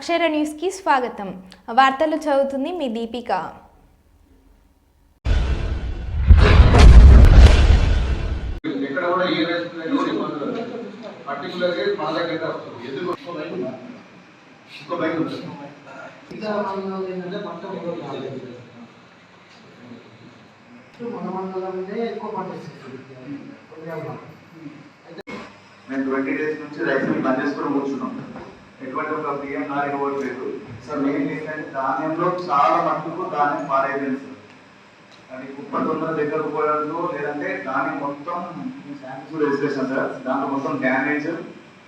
అక్షర న్యూస్కి స్వాగతం. వార్తలు చదువుతుంది మీ దీపిక. మేము ట్వంటీ డేస్ నుంచి రైస్ బంద్ చేసుకుని కూర్చున్నాం. ఎటువంటి ఒక బియ్యం నారు ఇవ్వట్లేదు సార్ మెయిన్ ఏంటంటే ధాన్యంలో చాలా మట్టుకు ధాన్యం పాడైపోయింది సార్. అది కుప్పతున్న దగ్గర పోవడంలో లేదంటే ధాన్యం మొత్తం శాంపిల్స్ వేసేసాం సార్. దాంట్లో మొత్తం డ్యామేజ్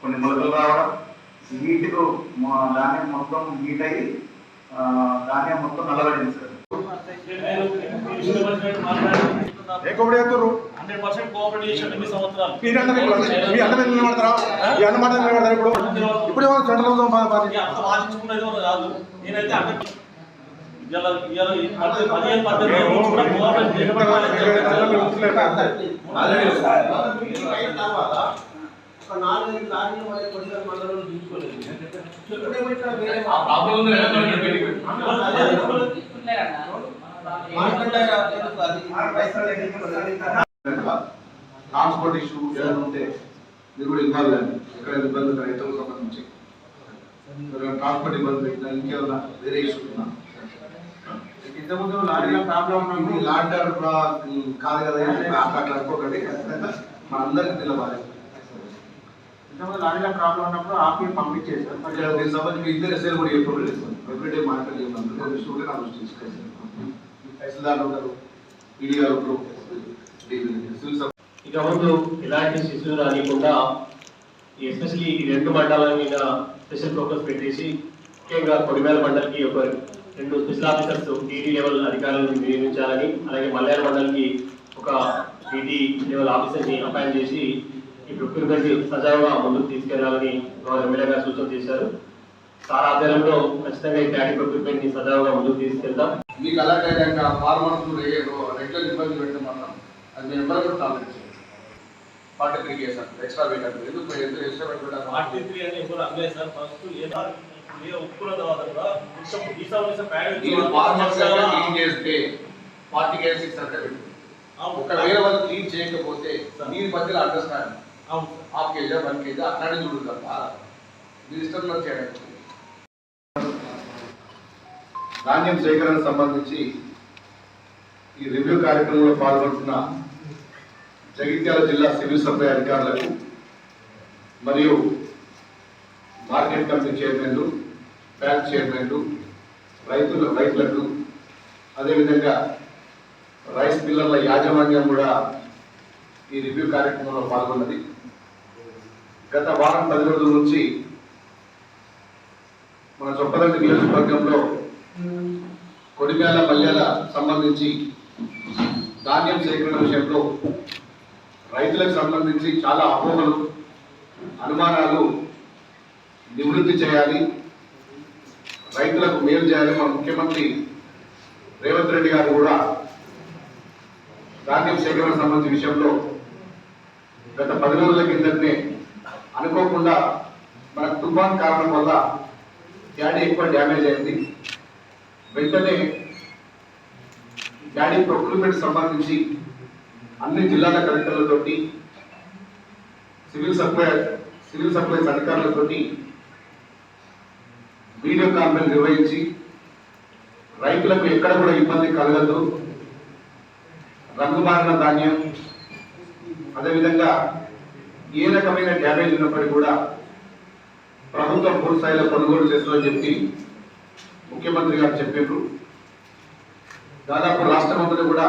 కొన్ని మొలకలు రావడం హీట్కు ధాన్యం మొత్తం హీట్ అయ్యి ఆ, ధాన్యం మొత్తం నల్లబడింది sir. A hundred percent cooperate చేసిన ఎన్ని సంవత్సరాలు. మీరు అన్న మీ అన్న మీద నిలబడతారా? ఈ అన్న మాట నిలబడతారా ఇప్పుడు? ఇప్పుడు ఏమో సెంట్రల్లో మా- మా- ఇక అంత వాదించుకునేది కూడా కాదు. నేనైతే పదిహేను ఒక నాలుగైదు లారీలు మండలం మాట్లాడారా? ట్రాన్స్పోర్ట్ ఇష్యూ ఏదైనా ఉంటే మీరు కూడా ఇన్వాల్వ్ అయ్యండి ఎక్కడ ఇబ్బంది రైతులకు సంబంధించి ట్రాన్స్పోర్ట్ ఇబ్బంది పెట్టినా ఇంకేమైనా వేరే ఇష్యూ ఉన్నా ఇంతకుముందు లారీలో ప్రాబ్లం ఉన్నప్పుడు లాంటర్ కాదు కదా అట్లా అట్లా అనుకోకండి ఖచ్చితంగా మన అందరికి నిలవాలి ఇంతకుముందు లారీలో ప్రాబ్లం ఉన్నప్పుడు ఆపి పంపించేసారు దీనికి సంబంధించి మీ ఇద్దరు ఎస్ఐలు కూడా చెప్పడం లేదు ఎవ్రీడే మాట్లాడి ఇష్యూ కూడా నాకు తీసుకొచ్చాను తహసీల్దార్ ఉంటారు ఈడీ గారు ఉంటారు సివిల్ సప్లై ఇక ముందు ఎలాంటి శిశువులు రానియకుండా ఎస్పెషల్లీ ఈ రెండు మండలాల మీద స్పెషల్ ఫోకస్ పెట్టేసి ముఖ్యంగా కొడిమేల మండలికి ఒక రెండు స్పెషల్ ఆఫీసర్స్ టీడీ లెవెల్ అధికారులను నియమించాలని అలాగే మల్యాల మండలికి ఒక టీడీ లెవెల్ ఆఫీసర్ని అపాయింట్ చేసి ఈ ప్రొక్యూర్మెంట్ సజావుగా ముందుకు తీసుకెళ్ళాలని గౌరవ ఎమ్మెల్యే గారు సూచన చేశారు. సార్ ఆధ్వర్యంలో ఖచ్చితంగా ఈ ప్యాడీ ప్రొక్యూర్మెంట్ని సజావుగా ముందుకు తీసుకెళ్తాం. మీకు అలాగే ఫార్మర్స్ రెగ్యులర్ ఇబ్బంది పెట్టమన్నాం మాత్రం అది మేము ఎవరు ఫార్టీ ఎక్స్ట్రా ఎందుకు ఎందుకు ఎక్స్ట్రా పెట్టారు? ఫార్టీ త్రీ అని ఎప్పుడు అనలేదు సార్ ఫస్ట్ ఏ ఏ ఒప్పుకున్న తర్వాత కూడా కొంచెం ఈసా ఉనిసా ప్యాడ్ మీరు ఫార్మర్స్ క్లీన్ చేస్తే ఫార్టీ కేసు సిక్స్ అంటే పెట్టు. ఒకవేళ వాళ్ళు క్లీన్ చేయకపోతే మీరు మధ్యలో understand half KG one KG అట్లానే చూడు తప్ప. మీరు ఇష్టం ఉన్నది చేయడానికి ధాన్యం సేకరణ సంబంధించి ఈ రివ్యూ కార్యక్రమంలో పాల్గొంటున్న జగిత్యాల జిల్లా సివిల్ సప్లై అధికారులకు మరియు మార్కెట్ కమిటీ చైర్మన్లు బ్యాంక్ చైర్మన్లు రైతుల రైతులకు అదేవిధంగా రైస్ మిల్లర్ల యాజమాన్యం కూడా ఈ రివ్యూ కార్యక్రమంలో పాల్గొన్నది. గత వారం పది రోజుల నుంచి మన చొప్పదండి నియోజకవర్గంలో కొడిమేళ మల్యాల సంబంధించి ధాన్యం సేకరణ విషయంలో రైతులకు సంబంధించి చాలా అపోహలు అనుమానాలు నివృత్తి చేయాలి. రైతులకు మేలు చేయాలి మన ముఖ్యమంత్రి రేవంత్ రెడ్డి గారు కూడా ధాన్యం సేకరణ సంబంధించిన విషయంలో గత పది రోజుల కిందనే అనుకోకుండా మన తుఫాన్ కారణం వల్ల డాడీ ఎక్కువ డ్యామేజ్ అయింది. వెంటనే డాడీ ప్రొక్యూర్మెంట్ సంబంధించి అన్ని జిల్లాల కలెక్టర్లతోటి సివిల్ సప్లై సివిల్ సప్లైస్ అధికారులతోటి వీడియో కాన్ఫరెన్స్ నిర్వహించి రైతులకు ఎక్కడ కూడా ఇబ్బంది కలగదు రంగుమారిన ధాన్యం అదేవిధంగా ఏ రకమైన డ్యామేజ్ ఉన్నప్పటికీ కూడా ప్రభుత్వం పూర్తి స్థాయిలో కొనుగోలు చేస్తుందని చెప్పి ముఖ్యమంత్రి గారు చెప్పారు దాదాపు రాష్ట్రం అంతటా కూడా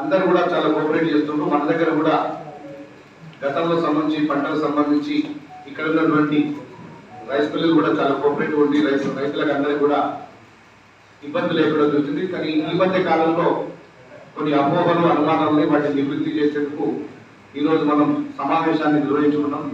అందరూ కూడా చాలా కోఆపరేట్ చేస్తున్నారు మన దగ్గర కూడా గతంలో సంబంధించి పంటలకు సంబంధించి ఇక్కడ ఉన్నటువంటి రైస్ మిల్లులు కూడా చాలా కోఆపరేటివ్ ఉండి రైతు రైతులకు అందరికీ కూడా ఇబ్బంది లేకుండా చూసింది. కానీ ఈ మధ్య కాలంలో కొన్ని అపోహలు అనుమానాలని వాటిని నివృత్తి చేసేందుకు ఈరోజు మనం సమావేశాన్ని నిర్వహించుకున్నాం.